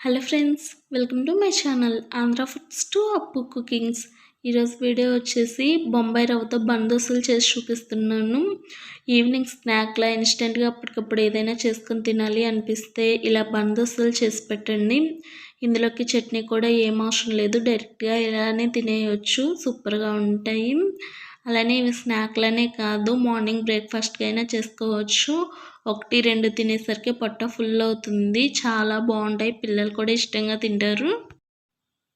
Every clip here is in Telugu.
Hello friends welcome to my channel Andhra foods to Appu cookings ఈరోజు వీడియో వచ్చేసి బొంబాయి రవ్వతో బందోసులు చేసి చూపిస్తున్నాను. ఈవినింగ్ స్నాక్లా ఇన్స్టెంట్గా అప్పటికప్పుడు ఏదైనా చేసుకొని తినాలి అనిపిస్తే ఇలా బందోసులు చేసి పెట్టండి. ఇందులోకి చట్నీ కూడా ఏం అవసరం లేదు డైరెక్ట్గా ఇలానే తినేయచ్చు సూపర్గా ఉంటాయి. అలానే ఇవి స్నాక్లనే కాదు మార్నింగ్ బ్రేక్ఫాస్ట్కి అయినా చేసుకోవచ్చు. ఒకటి రెండు తినేసరికి పొట్ట ఫుల్ అవుతుంది చాలా బాగుంటాయి పిల్లలు కూడా ఇష్టంగా తింటారు.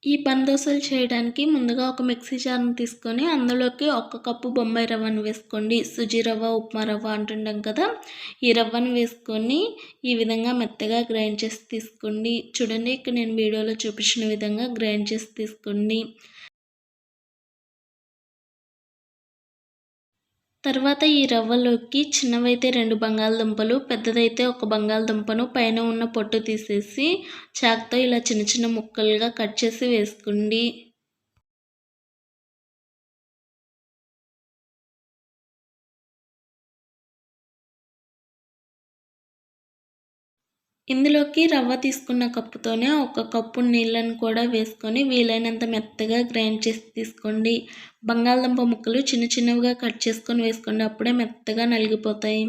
ఈ పందోసలు చేయడానికి ముందుగా ఒక మిక్సీ జార్ని తీసుకొని అందులోకి ఒక కప్పు బొంబాయి రవ్వను వేసుకోండి. సుజీ రవ్వ ఉప్మా రవ్వ అంటుంటాం కదా? ఈ రవ్వను వేసుకొని ఈ విధంగా మెత్తగా గ్రైండ్ చేసి తీసుకోండి. చూడండి ఇక్కడ నేను వీడియోలో చూపించిన విధంగా గ్రైండ్ చేసి తీసుకోండి. తర్వాత ఈ రవ్వలోకి చిన్నవైతే రెండు బంగాళదుంపలు పెద్దదైతే ఒక బంగాళదుంపను పైన ఉన్న పొట్టు తీసేసి చాక్తో ఇలా చిన్న చిన్న ముక్కలుగా కట్ చేసి వేసుకోండి. ఇందులోకి రవ్వ తీసుకున్న కప్పుతోనే ఒక కప్పు నీళ్ళను కూడా వేసుకొని వీలైనంత మెత్తగా గ్రైండ్ చేసి తీసుకోండి. బంగాళదుంప ముక్కలు చిన్న చిన్నవిగా కట్ చేసుకొని వేసుకోండి. అప్పుడే మెత్తగా నలిగిపోతాయి.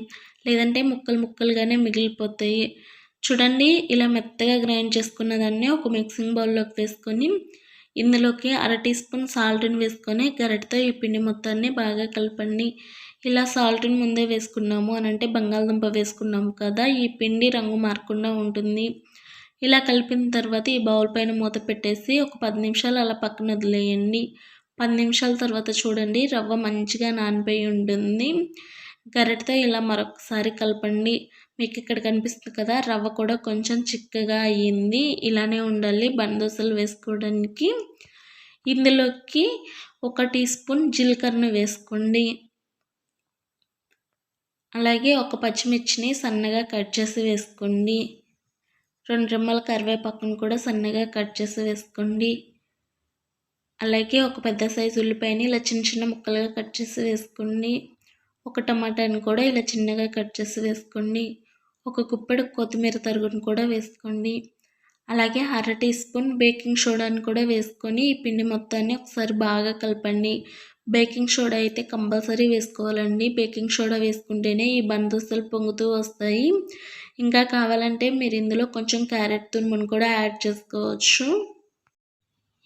లేదంటే ముక్కలు ముక్కలుగానే మిగిలిపోతాయి. చూడండి ఇలా మెత్తగా గ్రైండ్ చేసుకున్న దాన్ని ఒక మిక్సింగ్ బౌల్లోకి వేసుకొని ఇందులోకి అర టీ స్పూన్ సాల్ట్ని వేసుకొని గరిటతో ఈ పిండి మొత్తాన్ని బాగా కలపండి. ఇలా సాల్ట్ని ముందే వేసుకున్నాము అని అంటే బంగాళదుంప వేసుకున్నాము కదా ఈ పిండి రంగు మారకుండా ఉంటుంది. ఇలా కలిపిన తర్వాత ఈ బౌల్ పైన మూత పెట్టేసి ఒక పది నిమిషాలు అలా పక్కన వదిలేయండి. పది నిమిషాల తర్వాత చూడండి రవ్వ మంచిగా నానిపోయి ఉంటుంది. గరిటతో ఇలా మరొకసారి కలపండి. మీకు ఇక్కడ కనిపిస్తుంది కదా రవ్వ కూడా కొంచెం చిక్కగా అయ్యింది. ఇలానే ఉండాలి బందోసలు వేసుకోవడానికి. ఇందులోకి ఒక టీ స్పూన్ జీలకర్ర వేసుకోండి. అలాగే ఒక పచ్చిమిర్చిని సన్నగా కట్ చేసి వేసుకోండి. రెండు రెమ్మల కరివేపాకును కూడా సన్నగా కట్ చేసి వేసుకోండి. అలాగే ఒక పెద్ద సైజు ఉల్లిపాయని ఇలా చిన్న చిన్న ముక్కలుగా కట్ చేసి వేసుకోండి. ఒక టమాటాని కూడా ఇలా చిన్నగా కట్ చేసి వేసుకోండి. ఒక కుప్పెడు కొత్తిమీర తరుగును కూడా వేసుకోండి. అలాగే అర టీ స్పూన్ బేకింగ్ సోడాని కూడా వేసుకొని ఈ పిండి మొత్తాన్ని ఒకసారి బాగా కలపండి. బేకింగ్ సోడా అయితే కంపల్సరీ వేసుకోవాలండి. బేకింగ్ సోడా వేసుకుంటేనే ఈ బందోస్తులు పొంగుతూ వస్తాయి. ఇంకా కావాలంటే మీరు ఇందులో కొంచెం క్యారెట్ తురుమును కూడా యాడ్ చేసుకోవచ్చు.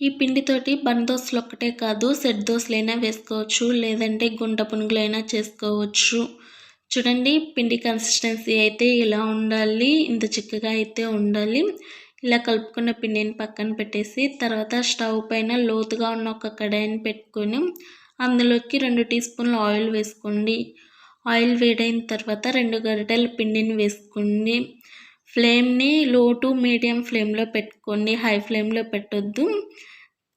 ఈ పిండితోటి బందోస్తులు ఒక్కటే కాదు సెట్ దోశలైనా వేసుకోవచ్చు లేదంటే గుంట పునుగులైనా చేసుకోవచ్చు. చూడండి పిండి కన్సిస్టెన్సీ అయితే ఇలా ఉండాలి. ఇంత చిక్కగా అయితే ఉండాలి. ఇలా కలుపుకున్న పిండిని పక్కన పెట్టేసి తర్వాత స్టవ్ పైన లోతుగా ఉన్న ఒక కడాయిని పెట్టుకొని అందులోకి రెండు టీ స్పూన్ల ఆయిల్ వేసుకోండి. ఆయిల్ వేడైన తర్వాత రెండు గరిటెల పిండిని వేసుకోండి. ఫ్లేమ్ని లో టు మీడియం ఫ్లేమ్లో పెట్టుకోండి. హై ఫ్లేమ్లో పెట్టొద్దు.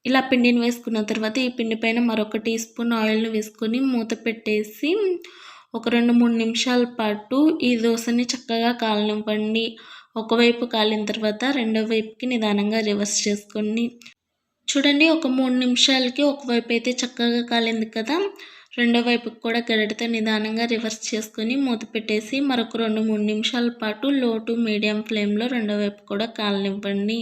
ఇలా పిండిని వేసుకున్న తర్వాత ఈ పిండి పైన మరొక టీ స్పూన్ ఆయిల్ని వేసుకొని మూత పెట్టేసి ఒక రెండు మూడు నిమిషాల పాటు ఈ దోశని చక్కగా కాలనివ్వండి. ఒకవైపు కాలిన తర్వాత రెండో వైపుకి నిదానంగా రివర్స్ చేసుకోండి. చూడండి ఒక మూడు నిమిషాలకి ఒకవైపు అయితే చక్కగా కాలింది కదా. రెండో వైపుకి కూడా గరిటతో నిదానంగా రివర్స్ చేసుకొని మూత పెట్టేసి మరొక రెండు మూడు నిమిషాల పాటు లో టు మీడియం ఫ్లేమ్లో రెండో వైపు కూడా కాలనివ్వండి.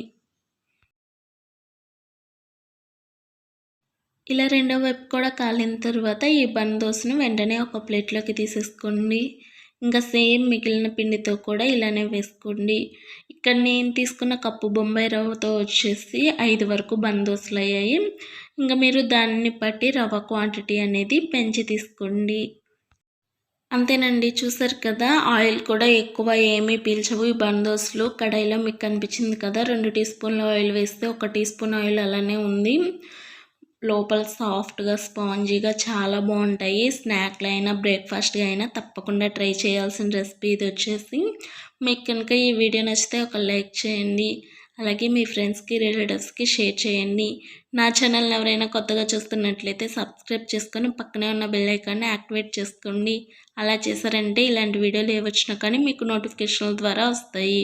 ఇలా రెండో వైపు కూడా కాలిన తర్వాత ఈ బన్ దోశను వెంటనే ఒక ప్లేట్లోకి తీసేసుకోండి. ఇంకా సేమ్ మిగిలిన పిండితో కూడా ఇలానే వేసుకోండి. ఇక్కడ నేను తీసుకున్న కప్పు బొంబాయి రవ్వతో వచ్చేసి ఐదు వరకు బందోసులు అయ్యాయి. ఇంకా మీరు దాన్ని బట్టి రవ్వ క్వాంటిటీ అనేది పెంచి తీసుకోండి. అంతేనండి చూసారు కదా ఆయిల్ కూడా ఎక్కువ ఏమీ పీల్చవు. ఈ బందోసులు కడాయిలో మీకు కనిపించింది కదా రెండు టీ స్పూన్ల ఆయిల్ వేస్తే ఒక టీ స్పూన్ ఆయిల్ అలానే ఉంది. లోపల సాఫ్ట్గా స్పాంజీగా చాలా బాగుంటాయి. స్నాక్లు అయినా బ్రేక్ఫాస్ట్గా అయినా తప్పకుండా ట్రై చేయాల్సిన రెసిపీ ఇది వచ్చేసి. మీకు కనుక ఈ వీడియో నచ్చితే ఒక లైక్ చేయండి. అలాగే మీ ఫ్రెండ్స్కి రిలేటివ్స్కి షేర్ చేయండి. నా ఛానల్ని ఎవరైనా కొత్తగా చూస్తున్నట్లయితే సబ్స్క్రైబ్ చేసుకొని పక్కనే ఉన్న బెల్ ఐకాన్ని యాక్టివేట్ చేసుకోండి. అలా చేశారంటే ఇలాంటి వీడియోలు ఏ వచ్చినా కానీ మీకు నోటిఫికేషన్ల ద్వారా వస్తాయి.